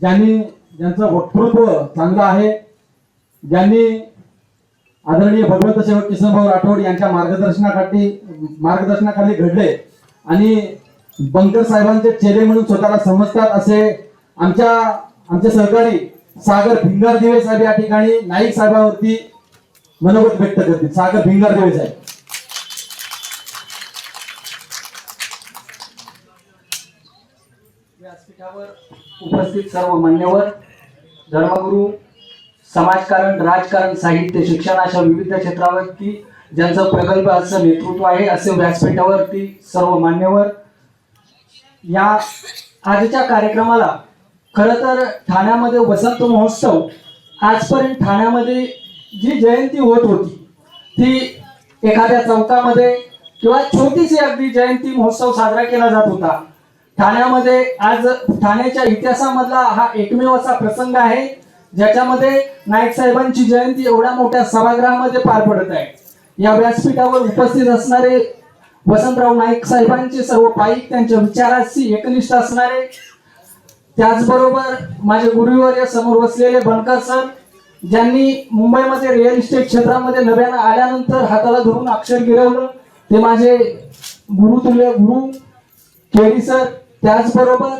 ज्यांनी ज्यांचं वक्तृत्व चांगलं आहे ज्यांनी आदरणीय भगवंत सेवक किसनभाऊ राठोड यांच्या मार्गदर्शनाखाली मार्गदर्शनाखाली घडले आणि बंकर साहेबांचे चेहरे म्हणून स्वतःला समजतात असे आमच्या आमचे सहकारी सागर भिंगार दिवे साहेब या ठिकाणी नाईक साहेबावरती मनोगत व्यक्त करतील. सागर भिंगार दिवे साहेब. व्यासपीठावर उपस्थित सर्व मान्यवर धर्मगुरू समाजकारण राजकारण साहित्य शिक्षण अशा विविध क्षेत्रावरती ज्यांचं प्रगल्भ असं नेतृत्व आहे असे व्यासपीठावरती सर्व मान्यवर. या आजच्या कार्यक्रमाला खरं तर ठाण्यामध्ये वसंत महोत्सव आजपर्यंत ठाण्यामध्ये जी जयंती होत होती ती एखाद्या चौकामध्ये किंवा छोटीशी अगदी जयंती महोत्सव साजरा केला जात होता. ठाण्यामध्ये आज ठाण्याच्या इतिहासामधला हा एकमेव असा प्रसंग आहे ज्याच्यामध्ये नाईक साहेबांची जयंती एवढ्या मोठ्या सभागृहामध्ये पार पडत आहे. या व्यासपीठावर उपस्थित असणारे वसंतराव नाईक साहेबांचे सर्व पायिक त्यांच्या विचाराशी एकनिष्ठ असणारे त्याचबरोबर माझे गुरुवर्य समोर बसलेले बनकर सर ज्यांनी मुंबईमध्ये रिअल इस्टेट क्षेत्रामध्ये नव्यानं आल्यानंतर हाताला धरून अक्षर गिरवलं ते माझे गुरुतुल्य गुरु केडी सर त्याचबरोबर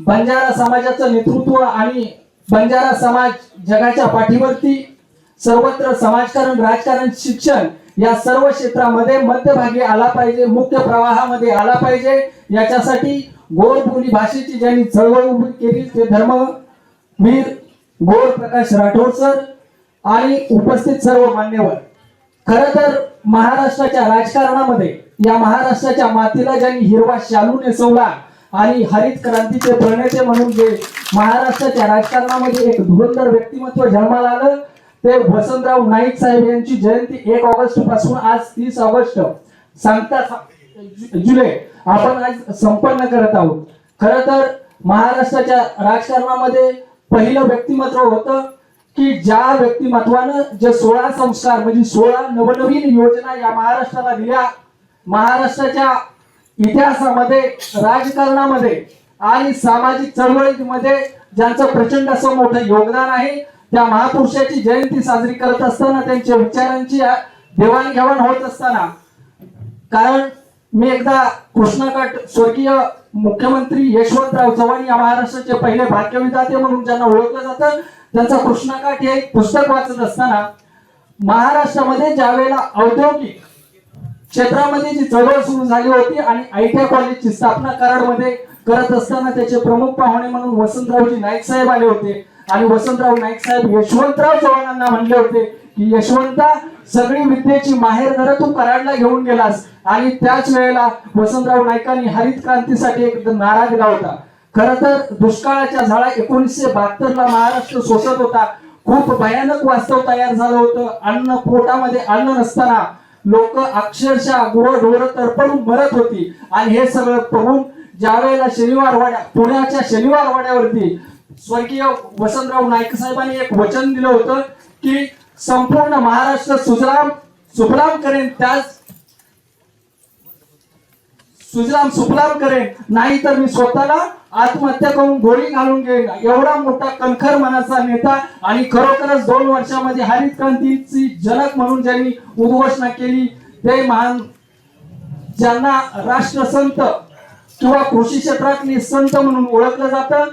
बंजारा समाजाचं नेतृत्व आणि बंजारा समाज जगाच्या पाठीवरती सर्वत्र समाजकारण राजकारण शिक्षण या सर्व क्षेत्रामध्ये मध्यभागी आला पाहिजे मुख्य प्रवाहामध्ये आला पाहिजे. याच्यासाठी गोड बोली भाषेची ज्यांनी चळवळ उभी केली ते धर्मवीर गोड प्रकाश राठोड सर आणि उपस्थित सर्व मान्यवर. खर तर महाराष्ट्राच्या राजकारणामध्ये या महाराष्ट्राच्या मातीला ज्यांनी हिरवा शालू नेसवला आणि हरित क्रांतीचे प्रणेते म्हणून जे महाराष्ट्राच्या राजकारणामध्ये एक धुरंधर व्यक्तिमत्व जन्माला आलं ते वसंतराव नाईक साहेब यांची जयंती एक ऑगस्टपासून आज तीस ऑगस्ट सांगता जुलै. आपण आज संपन्न करत आहोत. खर तर महाराष्ट्राच्या राजकारणामध्ये पहिलं व्यक्तिमत्व होतं की ज्या व्यक्तिमत्वानं जे सोळा संस्कार म्हणजे सोळा नवनवीन योजना या महाराष्ट्राला दिल्या महाराष्ट्राच्या इतिहासामध्ये राजकारणामध्ये आणि सामाजिक चळवळीमध्ये ज्यांचं प्रचंड असं मोठं योगदान आहे त्या महापुरुषाची जयंती साजरी करत असताना त्यांच्या विचारांची देवाणघेवाण होत असताना कारण मी एकदा कृष्णाकाठ स्वर्गीय मुख्यमंत्री यशवंतराव चव्हाण या महाराष्ट्राचे पहिले भाग्यविधाते म्हणून ज्यांना ओळखलं जातं त्यांचा कृष्णाकाठ हे पुस्तक वाचत असताना महाराष्ट्रामध्ये ज्या वेळेला औद्योगिक क्षेत्रामध्ये जी चळवळ सुरू झाली होती आणि आय टी कॉलेजची स्थापना कराडमध्ये करत असताना त्याचे प्रमुख पाहुणे म्हणून वसंतरावजी नाईक साहेब आले होते. आणि वसंतराव नाईक साहेब यशवंतराव चव्हाणांना म्हणले होते की यशवंता सगळी विद्येची माहेर घर तू कराडला घेऊन गेलास. आणि त्याच वेळेला वसंतराव नाईकांनी हरित क्रांतीसाठी एक नारा दिला होता खर तर दुष्काळाच्या झाडा एकोणीसशे बहात्तर ला महाराष्ट्र सोसत होता. खूप भयानक वास्तव तयार झालं होतं. अन्न पोटामध्ये अन्न नसताना लोक अक्षरशः गुरं ढोर तडपडून मरत होती. आणि हे सगळं पाहून ज्यावेळेला शनिवार वाड्या पुण्याच्या शनिवार वाड्यावरती स्वर्गीय वसंतराव नाईक साहेबांनी एक वचन दिलं होतं की संपूर्ण महाराष्ट्र सुजलाम सुफलाम करेन त्याच सुजलाम सुफलाम करेन नाही तर मी स्वतःला आत्महत्या करून गोळी घालून घेईन. एवढा मोठा कणखर मनाचा नेता आणि खरोखरच दोन वर्षामध्ये हरित क्रांतीची जनक म्हणून ज्यांनी उद्घोषणा केली ते महान ज्यांना राष्ट्रसंत किंवा कृषी क्षेत्रातली संत म्हणून ओळखलं जातं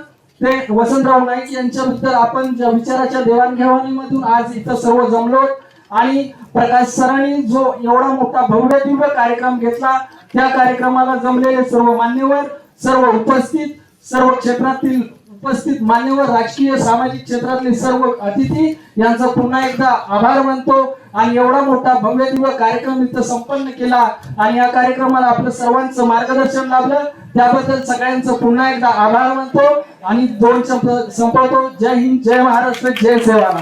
ते वसंतराव नाईक यांच्याबद्दल आपण ज्या विचाराच्या देवाणघेवाणीमधून आज इथं सर्व जमलो आणि प्रकाश सरांनी जो एवढा मोठा भव्य दिव्य कार्यक्रम घेतला त्या कार्यक्रमाला जमलेले सर्व मान्यवर सर्व उपस्थित सर्व क्षेत्रातील उपस्थित मान्यवर राजकीय सामाजिक क्षेत्रातले सर्व अतिथी यांचा पुन्हा एकदा आभार मानतो. आणि एवढा मोठा भव्य दिव्य कार्यक्रम इथं संपन्न केला आणि या कार्यक्रमाला आपलं सर्वांचं मार्गदर्शन लाभलं त्याबद्दल सगळ्यांचं पुन्हा एकदा आभार मानतो आणि दोन संपवतो. जय हिंद जय महाराष्ट्र जय सेवालाल